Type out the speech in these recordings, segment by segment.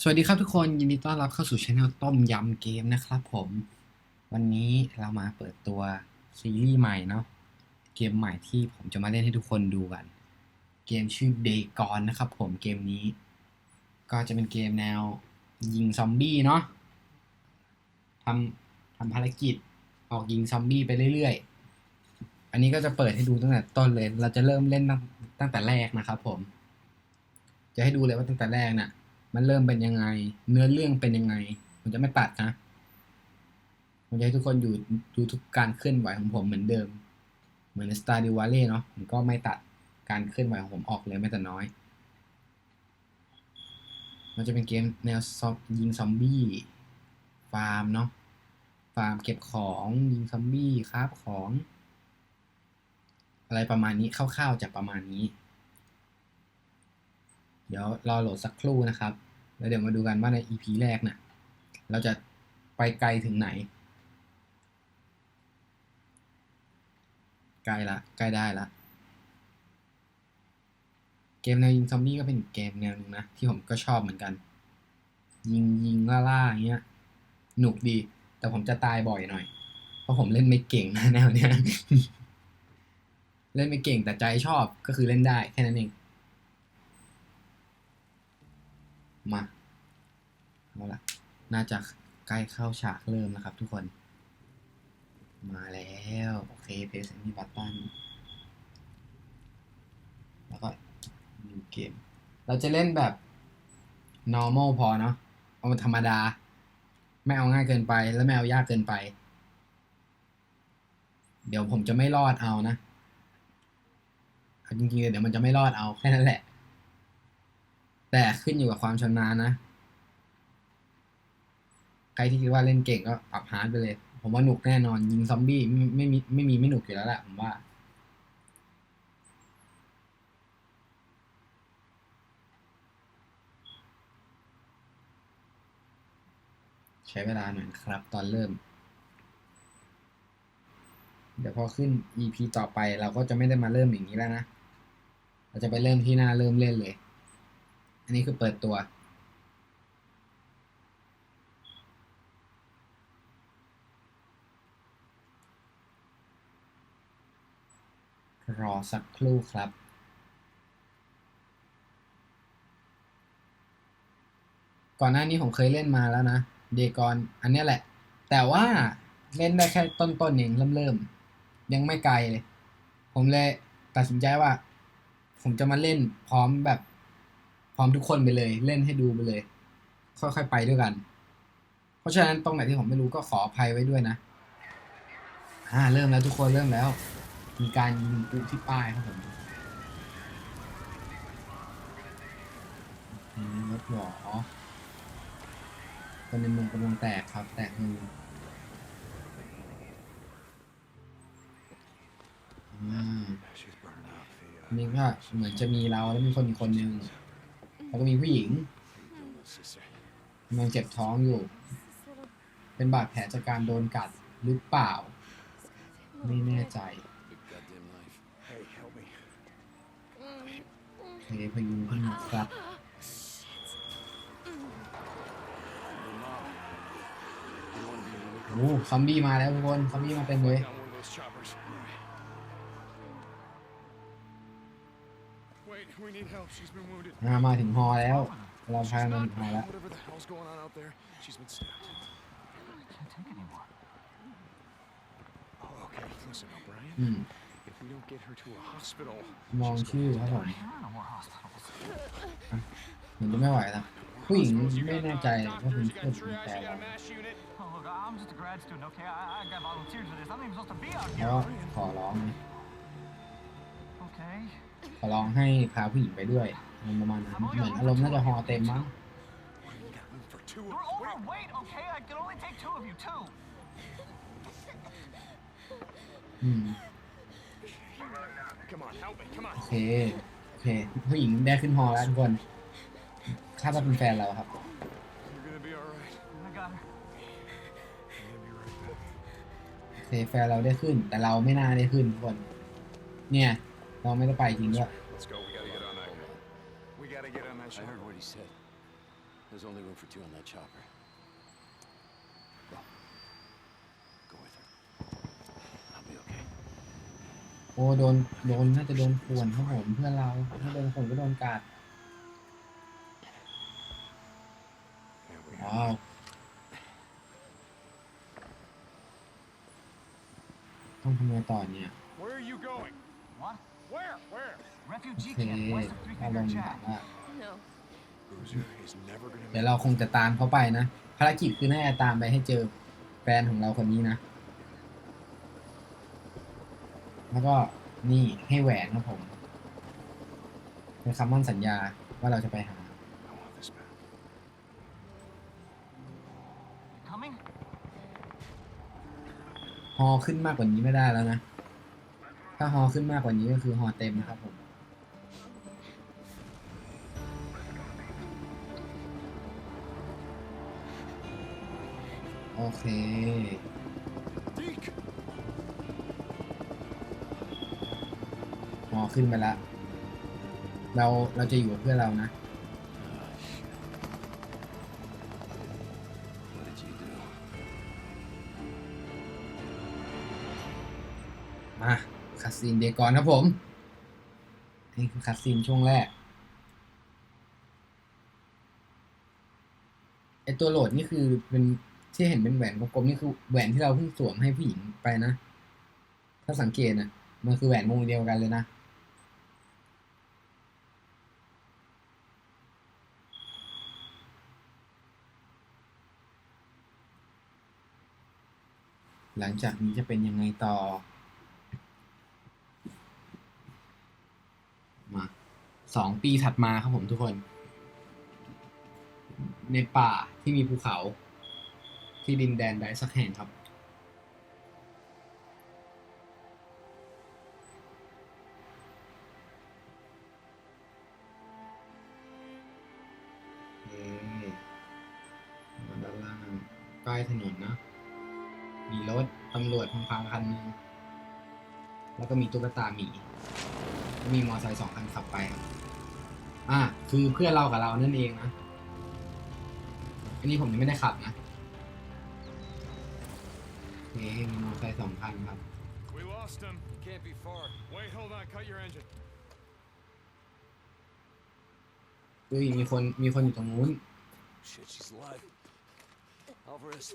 สวัสดีครับทุกคนยินดีต้อนรับเข้าสู่ช anel ต้มยำเกมนะครับผม วันนี้เรามาเปิดตัวซีรีส์ใหม่เนาะเกมใหม่ที่ผมจะมาเล่นให้ทุกคนดูกัน เกมชื่อ Day Gone นะครับผมเกมนี้ ก็จะเป็นเกมแนวยิงซอมบี้เนาะทำทำภารกิจออกยิงซอมบี้ไปเรื่อยๆ อันนี้ก็จะเปิดให้ดูตั้งแต่ต้นเลย เราจะเริ่มเล่นตั้งตั้งแต่แรกนะครับผม จะให้ดูเลยว่าตั้งแต่แรกน่ะ มันเริ่มเป็นยังไง เนื้อเรื่องเป็นยังไง ผมจะไม่ตัดนะ ผมจะให้ทุกคนอยู่ดูทุกการเคลื่อนไหวของผมเหมือนเดิม เหมือนใน Star d e w a l l e เนาะผมก็ไม่ตัดการเคลื่อนไหวของผมออกเลยแม้แต่น้อย มันจะเป็นเกมแนวซอมยิงซอมบี้ ฟาร์มเนาะ ฟาร์มเก็บของยิงซอมบี้คราฟของ อะไรประมาณนี้คร่าวๆจะประมาณนี้เดี๋ยวรอโหลดสักครู่นะครับ แล้วเดี๋ยวมาดูกันว่าใน EP แรกนะ่ะเราจะไปไกลถึงไหน ใกล้ละใกล้ได้ละเกมแนวยิงซอมบี้ก็เป็นเกมแนวหนึ่งนะ ที่ผมก็ชอบเหมือนกัน ยิงยิงล่าล่าอย่างเงี้ยหนุกดี แต่ผมจะตายบ่อยหน่อย เพราะผมเล่นไม่เก่งนะแนวเนี้ย เล่นไม่เก่งแต่ใจชอบก็คือเล่นได้แค่นั้นเอง มาเอาละน่าจะใกล้เข้าฉากเริ่มนะครับทุกคน มาแล้ว โอเคเพลสนี่บัตตันแล้วก็ดูเกม เราจะเล่นแบบ normal พอเนาะเอาธรรมดา ไม่เอาง่ายเกินไปแล้วไม่เอายากเกินไป เดี๋ยวผมจะไม่รอดเอานะจริงๆเดี๋ยวมันจะไม่รอดเอาแค่นั้นแหละ แต่ขึ้นอยู่กับความชำนาญนะ ใครที่คิดว่าเล่นเก่งก็ปรับฮาร์ดไปเลย ผมว่าหนุกแน่นอน ยิงซอมบี้ไม่ไม่มีไม่มีไม่หนุกอยู่แล้วแหละผมว่าใช้เวลาหน่อยครับ ตอนเริ่ม เดี๋ยวพอขึ้น EP ต่อไปเราก็จะไม่ได้มาเริ่มอย่างนี้แล้วนะ เราจะไปเริ่มที่หน้าเริ่มเล่นเลย อันนี้คือเปิดตัว รอสักครู่ครับก่อนหน้านี้ผมเคยเล่นมาแล้วนะเดกอนอันนี้แหละ แต่ว่าเล่นได้แค่ต้นๆเองเริ่มๆยังไม่ไกลเลย ผมเลยตัดสินใจว่า ผมจะมาเล่นพร้อมแบบ พร้อมทุกคนไปเลย เล่นให้ดูไปเลย ค่อยๆไปด้วยกัน เพราะฉะนั้นตรงไหนที่ผมไม่รู้ก็ขออภัยไว้ด้วยนะอ่าเริ่มแล้วทุกคนเริ่มแล้ว มีการยิงปืนที่ป้ายครับผมอืมรถหวอคนในเมืองกำลังแตกครับ แตกมืออ่า She's burned up. The, อันนี้ก็เหมือนจะมีเราแล้วมีคนอีกคนนึง แล้วก็มีผู้หญิงกำลังเจ็บท้องอยู่ เป็นบาดแผลจากการโดนกัดหรือเปล่า ไม่แน่ใจ Big goddamn knife. Hey, help me. โอเคพยุงขึ้นมาครับโอ้ซอมบี้มาแล้วทุกคน ซอมบี้มาเต็มเลย Wait, we need help. She's been wounded. อ่ามาถึงฮอแล้ว เราพามาถึงฮอแล้ว Whatever the hell's going on out there, she's been stabbed. Can't take anymore. Oh, okay. Listen, O'Brien. อืม If we don't get her to a hospital, มองชื่อครับผม There are no more hospitals. เหมือนจะไม่ไหวแล้วผู้หญิงไม่แน่ใจว่าเป็น doctors, you เพื่อน got เป็น trash, แฟน you เรา got a mass unit. Oh, look, I'm just a grad student, okay? I, I got volunteers for this. I'm not even supposed to be out แล้ว here. ก็ขอร้อง Okay. ขอร้องให้พาผู้หญิงไปด้วยมันประมาณนั้นเหมือนอารมณ์น่าจะฮอเต็มมั้ง You're overweight, okay? I can only take two of you, two. อืม Come on, help me. Come โอ on. เคโอเค ผู้หญิงได้ขึ้นฮอแล้วทุกคนคาดว่าเป็นแฟนเราครับ You're gonna be alright. I got her. I'm gonna be right back. โอเคแฟนเราได้ขึ้น แต่เราไม่น่าได้ขึ้นทุกคน เนี่ย เราไม่ได้ไปจริงด้วย Let's go. We gotta get on that. We gotta get on that. I heard what he said. There's only room for two on that chopper. Well, go with her. I'll be okay. โอ้โดนโดนน่าจะโดนข่วนครับผมเพื่อนเราถ้าโดนข่วนก็โดนกัด Here we ว้าวต้องทำไงต่อเนี่ย Where are you going? What? Where? Where? โอ Refugee เค camp west of Three ถ้าล Finger ง Jack. ถามว่า No. Bruiser is never gonna เดี๋ยวเราคงจะตามเขาไปนะ ภารกิจคือน่าจะตามไปให้เจอแฟนของเราคนนี้นะ แล้วก็นี่ให้แหวนครับผม เป็นคำมั่นสัญญาว่าเราจะไปหา I want this back. Coming? ฮอขึ้นมากกว่านี้ไม่ได้แล้วนะ ถ้าฮอขึ้นมากกว่านี้ก็คือฮอเต็มนะครับผมโอเค ฮอขึ้นไปละ เราเราจะอยู่กับเพื่อนเรานะ มา คัสซีนเดกอนครับผม นี่คือคัสซีนช่วงแรกไอตัวโหลดนี่คือเป็นที่เห็นเป็นแหวนกลมๆนี่คือแหวนที่เราเพิ่งสวมให้ผู้หญิงไปนะ ถ้าสังเกตนะมันคือแหวนวงเดียวกันเลยนะหลังจากนี้จะเป็นยังไงต่อ มา สองปีถัดมาครับผมทุกคน ในป่าที่มีภูเขา ที่ดินแดนใดสักแห่งครับ เอ๊ะมาด้านล่างใกล้ถนนนะ มีรถตำรวจพังๆคันหนึงแล้วก็มีตุ๊กตาหมีแล้วมีมอเตอร์ไซค์สองคันขับไปครับ อ่าคือเพื่อนเรากับเรานั่นเองนะ อันนี้ผมยังไม่ได้ขับนะโอเคมีมอเตอร์ไซค์สองคันครับ We lost him. Can't be far. Wait, hold on. Cut your engine. อุ้ยมีคนมีคนอยู่ตรงนู้น Shit, she's alive. Alvarez.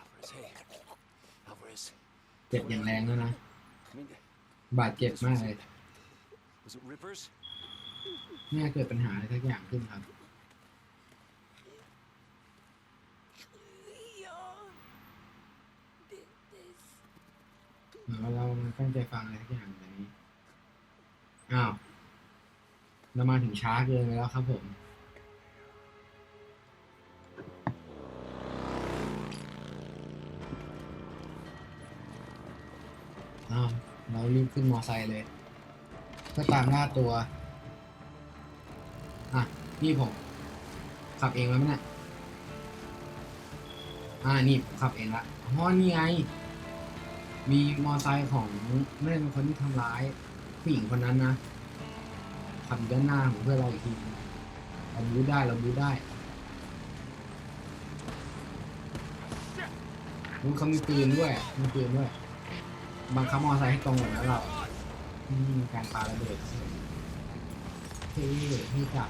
Alvarez, hey. Alvarez. เจ็บอย่างแรงแล้วนะ I mean, บาดเจ็บมากเลย was it Rippers? น่าจะเกิดปัญหาอะไรสักอย่างขึ้นครับ เหมือนว่าเรามันตั้งใจฟังอะไรสักอย่างแบบนี้ อ้าวเรามาถึงช้าเกินไปแล้วครับผม อ้าว เรารีบขึ้นมอไซค์เลย เพื่อตามล่าตัว อะนี่ผม ขับเองแล้วไหมเนี่ยอ่านี่ผมขับเองละอ๋อนี่ไง มีมอไซค์ของแม่เป็นคนที่ทำร้ายผู้หญิงคนนั้นนะขับด้านหน้าของเพื่อนเราอีกทีเราบูได้เราบูได้อุ๊ยเขามีปืนด้วยมีปืนด้วยบังคับมอไซค์ให้ตรงกับแล้วเรา นี่มีการปาระเบิดเท่ที่จับ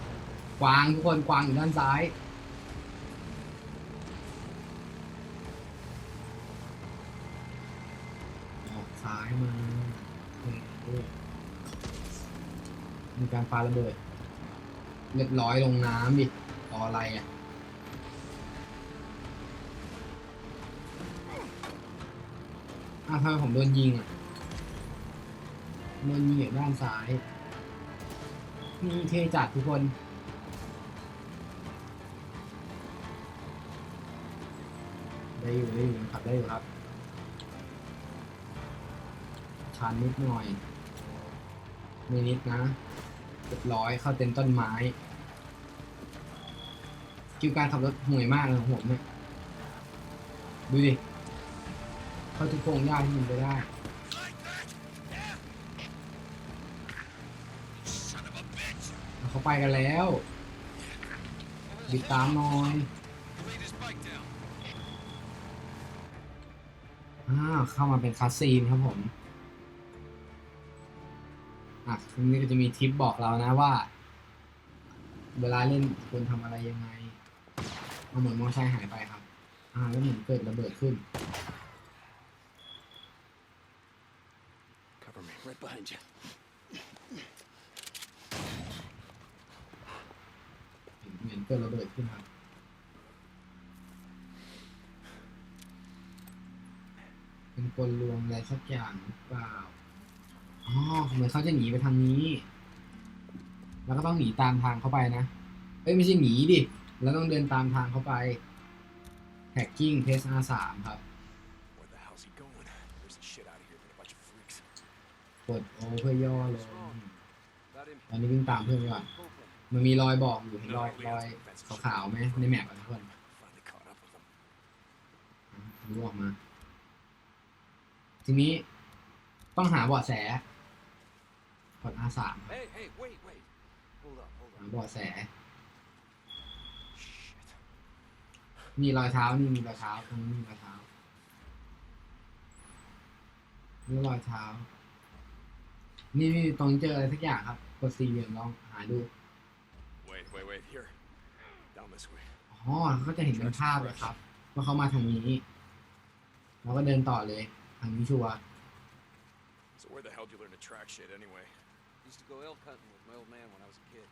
กวางทุกคนกวางอยู่ด้านซ้าย ออกซ้ายมาเออมีการปาระเบิด เรียบร้อยลงน้ำดิรออะไรอะ อ้าวทำไมผมโดนยิงอะ โดนยิงด้านซ้าย นี่เทจัดทุกคน ได้อยู่ได้อยู่ขับได้อยู่ครับชันนิดหน่อยไม่นิดนะเรียบร้อยเข้าเต็มต้นไม้คิวการขับรถห่วยมากเลยของผมเนี่ยดูดิเข้าทุกโพรงหญ้าที่มันไปได้เขาไปกันแล้วบิดตามหน่อย เข้ามาเป็นคาสซีนครับผม อะตรงนี้ก็จะมีทิปบอกเรานะว่า เวลาเล่นควรทำอะไรยังไงเอาเหมือนมอไซค์หายไปครับ อ่า แล้วเหมือนเกิดระเบิดขึ้น Cover me. Right behind you. เหมือนเกิดระเบิดขึ้นครับ เป็นก ลลวงอะไรสักอย่างหรือเปล่า อ๋อเหมือนเขาจะหนีไปทางนี้ แล้วก็ต้องหนีตามทางเข้าไปนะ เอ้ยไม่ใช่หนีดิ แล้วต้องเดินตามทางเข้าไปแฮกกิ้งเทส R3 ครับ Where the hell's he going? There's the shit out of here, but a bunch of freaks. กดโอเพื่อย่อลง Got him. ตอนนี้วิ่งตามเพื่อนไปก่อนมันมีรอยบอกอยู่เห็นรอยรอยขาวๆไหมในแมปอะทุกคน Finally caught up with him. รู้ออกมา ทีนี้ต้องหาเบาะแสกด R3 ครับ Hey, hey, wait, wait. Hold up, hold หา up. เบาะแส Shit. มีรอยเท้านี่มีรอยเท้าตรงนี้มีรอยเท้านี่รอยเท้า นี่นี่ตรงเจออะไรสักอย่างครับ กดสี่เหลี่ยมลองหาดู Wait, wait, wait. Here. Down this way. อ๋อเขาก็จะเห็นเป็นภาพเลยครับ ว่าเขามาทางนี้ เราก็เดินต่อเลย ทางนี้ชัวร์ So where the hell did you learn to track shit anyway? Used to go elk hunting with my old man when I was a kid.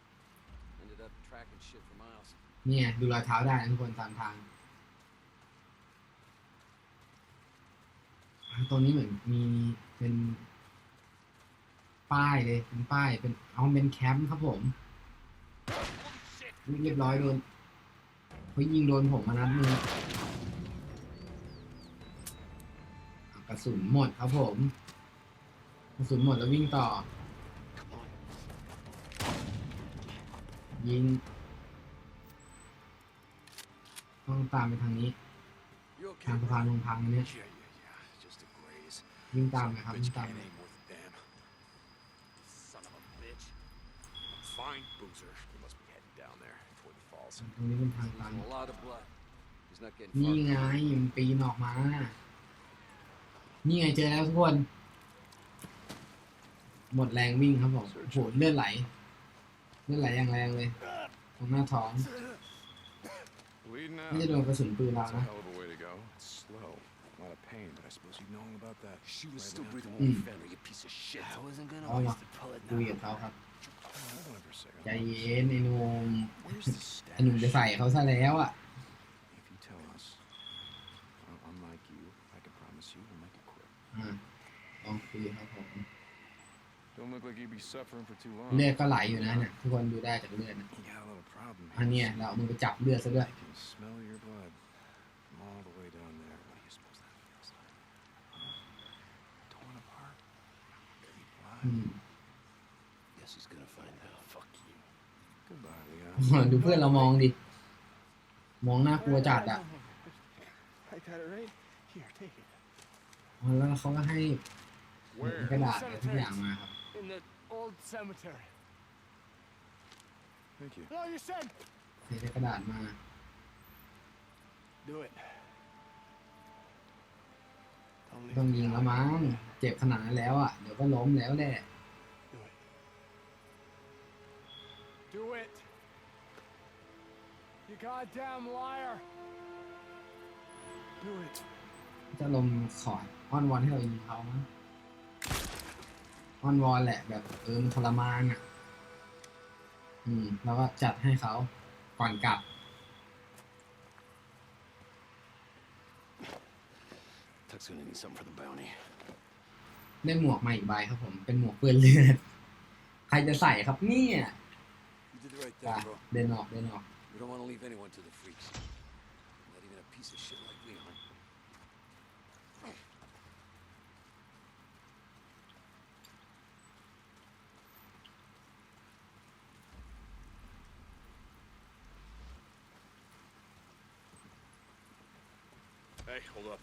Ended up tracking shit for miles. เนี่ย ดูรอยเท้าได้นะทุกคนตามทางอ่าตรงนี้เหมือนมีเป็น ป้ายเลยเป็นป้ายเป็นเอาเป็นแคมป์ครับผมอุ๊ยเรียบร้อยโดนเขายิงโดนผมมานัดหนึง ระสุนหมดครับผมกระสุนหมดแล้ววิ่งต่อ ยิง ต้องตามไปทางนี้ You okay? ทางสะพานลงพังอันเนี้ย Yeah, yeah, yeah. Just a graze. วิ่งตาม Son นะ of ครับ a วิ่ bitch งตาม can't เลย aim worth a damn. Son of a bitch. Fine, Boozer. We must be heading down there toward the falls. ตรงนี้เป็นทางตัน A lot of blood. He's not getting นี่ far. ไงมันปีนออกมา นี่ไงเจอแล้วทุกคน หมดแรงวิ่งครับผมโอ้โหเลือดไหล เลือดไหลอย่างแรงเลย ตรงหน้าท้อง Bleeding ไม่จะโดนกระสุนปืนเรา That's a นะ hell of a way to go. It's slow. A lot of pain, but I suppose you know all about that. She was Right still now. breathing Mm. when we found her, you piece of shit. I wasn't gonna เอามา waste a bullet คุย now. กับเขาครับ Hold on for a second. ใจเย็นไอ้หนุ่ม Where's the ไอ้หนุ่มจะ stash? ใส่เขาซะแล้วอะ If you tell us, well, unlike you, I can promise you we'll make it quick. อ่าล องคุยครับผม Don't look like you'd be suffering for too long. เลือดก็ไหลอยู่นะเนี่ยทุกคนดูได้จากเลือดนะ You got a little problem. อันเนี้ยเราเอามือไปจับเลือดซะด้วย I can smell your blood from all the way down there. What do you suppose that feels like? Torn apart? Blood? อืม Guess he's gonna find out. Fuck you. Goodbye, Leon. ดูเพื่อนเรามองดิ มองน่ากลัวจัดอะ I got it right. Here, take it. อ๋อแล้วเขาก็ให้ กระดาษอะไรทุกอย่างมาครับ In the old cemetery. Thank you. No, you said. ใช้กระดาษมา Do it. ต้องยิงแล้วมั้ง เจ็บขนาดนั้นแล้วอะ เดี๋ยวก็ล้มแล้วแหละ Do it. Do it. You goddamn liar. Do it. จะลมณ์ขอดอ้อนวอนให้เรายิงเขามั้ง อ้อนวอนแหละแบบเออมันทรมานอะ อืม แล้วก็จัดให้เขาก่อนกลับ Tuck's gonna need something for the bounty. ได้หมวกมาอีกใบครับผม เป็นหมวกเปื้อนเลือด ใครจะใส่ครับเนี่ย You did the right ไป thing, bro. เดินออกเดินออก We don't want to leave anyone to the freaks. Not even a piece of shit Hey, hold up.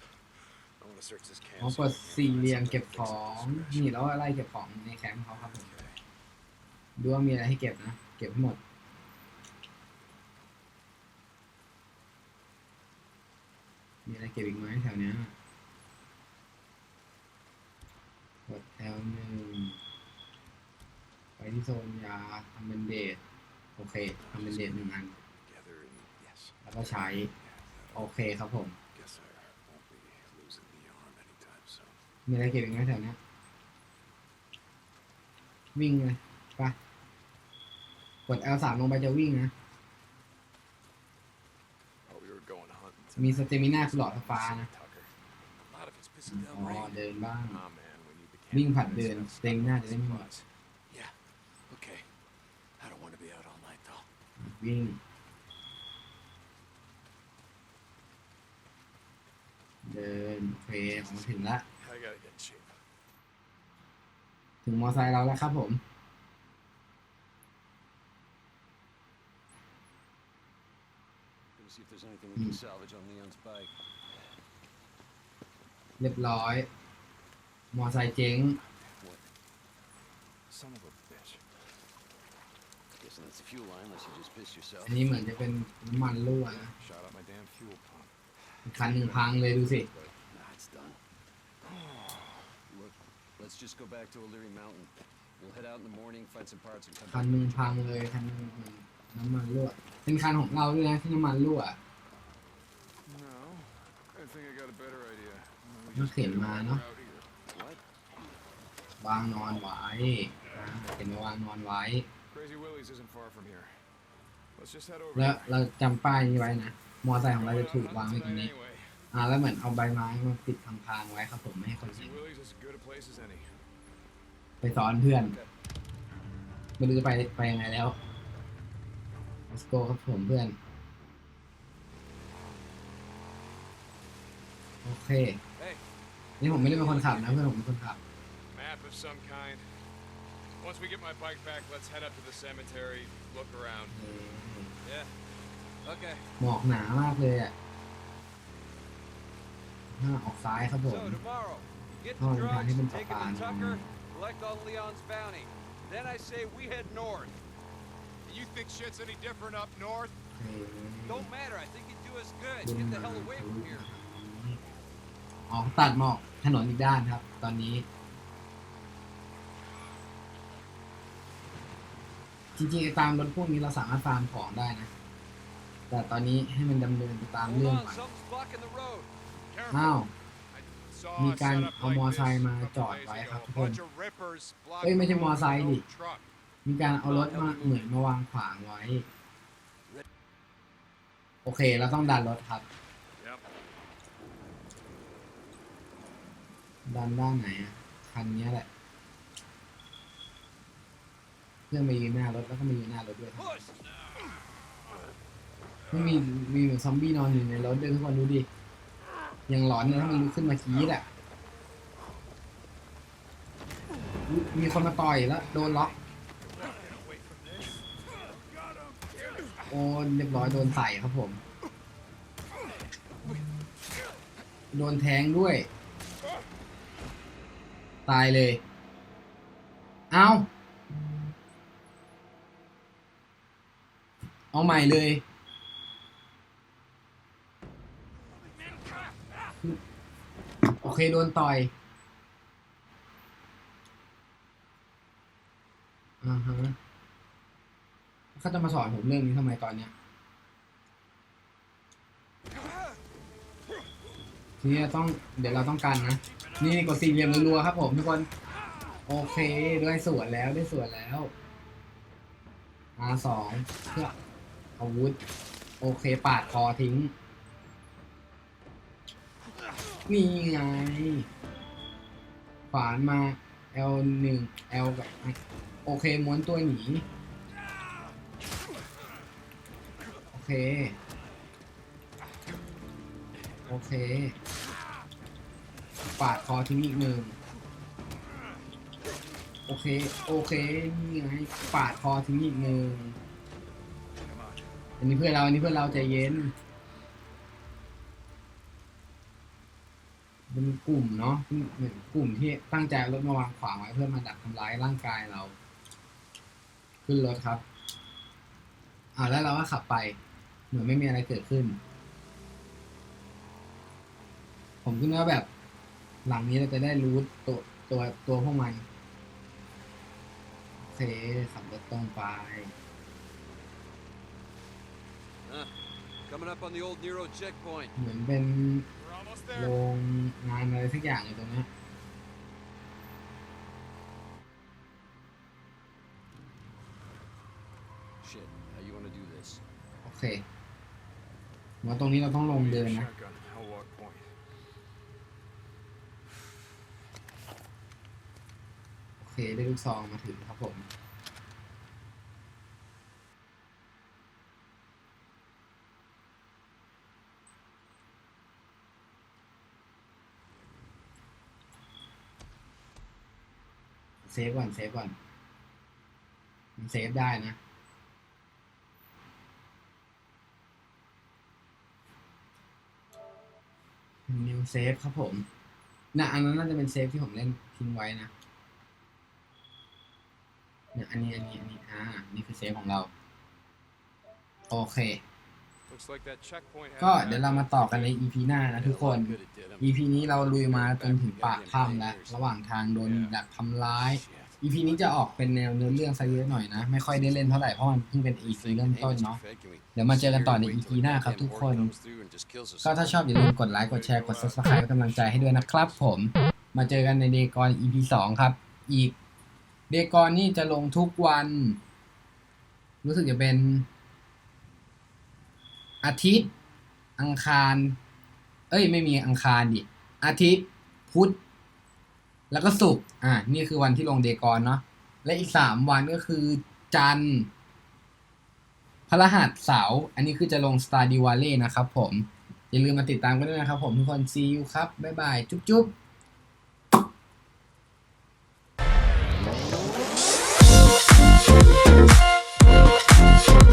I want to search this camp. เปิดสี่เหลี่ยมเก็บของนี่แล้วอะไรเก็บของในแคมป์เขาครับผมดูว่ามีอะไรให้เก็บนะ เก็บให้หมด มีอะไรเก็บอีกไหมแถวเนี้ยกดแถวหนึ่งไปที่โซนยาทำเป็นเดทโอเคทำเป็นเดทหนึ่งอันแล้วก็ใช้โอเคครับผม มีอะไรเก็บอีกไหมแถวเนี้ยวิ่งเลยไปกด L สามลงไปจะวิ่งนะ Oh, we were going hunting. มีสเตมิน่าคือหลอดไฟฟ้านะ Tucker. A lot of it's pissing อ๋ down อ rain. เดินบ้าง Nah, man, we need the วิ่ง camp ผัด and เดิน stuff. สเตมิน่าจะได้ไม่หมด Yeah. Okay. I don't want to be out all night though. วิ่ง เดินโอเคผมถึงละ I gotta get in shape. ถึงมอไซค์เราแล้วครับผม Gonna see if there's anything we can salvage on Leon's bike. เรียบร้อย มอไซค์เจ๊ง What? Son of a bitch. Guessing that's the fuel line, unless you just pissed yourself. อันนี้เหมือนจะเป็นน้ำมันรั่วนะ Shot out my damn fuel pump. อีกคันหนึ่งพังเลยดูสิ Nah, it's done. Look, let's just go back to O'Leary Mountain. We'll head out in the morning, find some parts, and come คัน back. หนึ่งพังเลยคันหนึ่งเหมือนน้ำมันรั่วเป็นคันของเราด้วยนะที่น้ำมันรั่ว No. I think I got a better idea. We มันเข็นมาเนาะ out here. What? วางนอนไว้อ่าเห็นวางนอนไว้ Crazy Willie's isn't far from here. Let's just head over แล้ว there. เราจำป้ายนี้ไว้นะ มอไซค์ของเราจะถูกวางไว้ตรงนี้ Anyway, อ่าแล้วเหมือนเอาใบไม้มาปิดทางทางๆไว้ครับผมไม่ให้คน Crazy เห็น Willie's is as good a place as any. ไปสอนเพื่อนไม่รู้จะไปไปยังไงแล้ว let's go ครับผมเพื่อน โอเค Hey, นี่ผมไม่ได้เป็นคนขับนะเพื่อนผมเป็นคนขับ Map of some kind. Once we get my bike back, let's head up to the cemetery, look around. เออ yeah. Okay. หมอกหนามากเลยอะ ห้าออกซ้ายครับผม So tomorrow, get Oh, the yeah, drugs, even take it Papa, to Tucker, no. collect all Leon's bounty. Then I say we head north. You think shit's any different up north? โอเค Don't matter. I think it'd do us good. ขึ้น Get มา the hell away from here. อ๋อตัดหมอกถนนอีกด้านครับ ตอนนี้ จริงๆไอ้ตามรถพวกนี้เราสามารถฟาร์มของได้นะ แต่ตอนนี้ให้มันดำเนินไปตาม Hold เรื่อง on, ก่อน something's blocking the road. อ้าว มีการเอามอไซค์มาจอดไว้ครับทุกคนเอ้ยไม่ใช่มอไซค์ดิ มีการเอารถมาเหมือนมาวางขวางไว้ โอเคเราต้องดันรถครับ ดันด้านไหนอะคันนี้แหละ เพื่อนมายืนหน้ารถแล้วก็มายืนหน้ารถด้วยครับไม่มีมีเหมือนซอมบี้นอนอยู่ในรถด้วยทุกคนดูดิ ยังหลอนเลยถ้ามันลุกขึ้นมาคีดอะอุ๊ยมีคนมาต่อยแล้ว โดนล็อก โอ้เรียบร้อยโดนใส่ครับผม โดนแทงด้วย ตายเลย เอา เอาใหม่เลย โอเคโดนต่อยอ่าฮะเขาจะมาสอนผมเรื่องนี้ทำไมตอนเนี้ยทีนี้ต้องเดี๋ยวเราต้องการนะ นี่กดสี่เหลี่ยมรัวๆครับผมทุกคน โอเคได้ส่วนแล้วได้ส่วนแล้ว R สองเพื่ออาวุธ โอเคปาดคอทิ้ง นี่ไงขวานมา L หนึ่ง L กับโอเคม้วนตัวหนี โอเค โอเค ปาดคอทิ้งอีกหนึ่งโอเค โอเค นี่ไง ปาดคอทิ้งอีกหนึ่งอันนี้เพื่อนเรา อันนี้เพื่อนเราใจเย็น เป็นกลุ่มเนาะเหมือนกลุ่มที่ตั้งใจรถมาวางขวางไว้เพื่อมาดักทำร้ายร่างกายเรา ขึ้นรถครับอ่าแล้วเราก็ขับไป เหมือนไม่มีอะไรเกิดขึ้น ผมคิดว่าแบบ หลังนี้เราจะได้รู้ตัวตัวตัวพวกมันโอเคขับรถตรงไป Uh. Coming up on the old Nero checkpoint. เหมือนเป็นโรงงานอะไรสักอย่างอยู่ตรงเนี้ย Shit, how you want to do this? โอเคว่าตรงนี้เราต้องลงเดินนะ Shotgun. I'll walk point. โอเคได้ลูกซองมาถึงครับผม เซฟก่อนเซฟก่อน มันเซฟได้นะนิวเซฟครับผมนะอันนั้นน่าจะเป็นเซฟที่ผมเล่นทิ้งไว้นะเนี่ยอันนี้อันนี้อันนี้อ่านี่คือเซฟของเรา โอเค Looks like that checkpoint ก็เดี๋ยวเรามาต่อกันใน EP หน้านะทุกคน Good it did 'em. EP นี้เราลุยมาจนถึงปากถ้ำแล้วระหว่างทางโดนดักทำร้าย Shit. EP นี้จะออกเป็นแนวเนื้อเรื่องซะเยอะหน่อยนะ ไม่ค่อยได้เล่นเท่าไหร่เพราะมันเพิ่งเป็น EP เริ่มต้นเนาะเดี๋ยวมาเจอกันต่อใน EP หน้าครับทุกคน ก็ถ้าชอบอย่าลืมกดไลค์กดแชร์กด subscribe เป็นกำลังใจให้ด้วยนะครับผม มาเจอกันในเดกอน EP สองครับ อีกเดกอนนี่จะลงทุกวัน รู้สึกจะเป็น อาทิตย์ อังคาร เอ้ย ไม่มีอังคารดิ อาทิตย์ พุธ แล้วก็ศุกร์ อ่า นี่คือวันที่ลงเดกอนเนาะ และอีกสามวันก็คือจันทร์พฤหัสเสาร์อันนี้คือจะลง Star d i w a l l e นะครับผม อย่าลืมมาติดตามกันด้วยนะครับผมทุกคน see you ครับ บ๊ายบาย จุ๊บจุ๊บ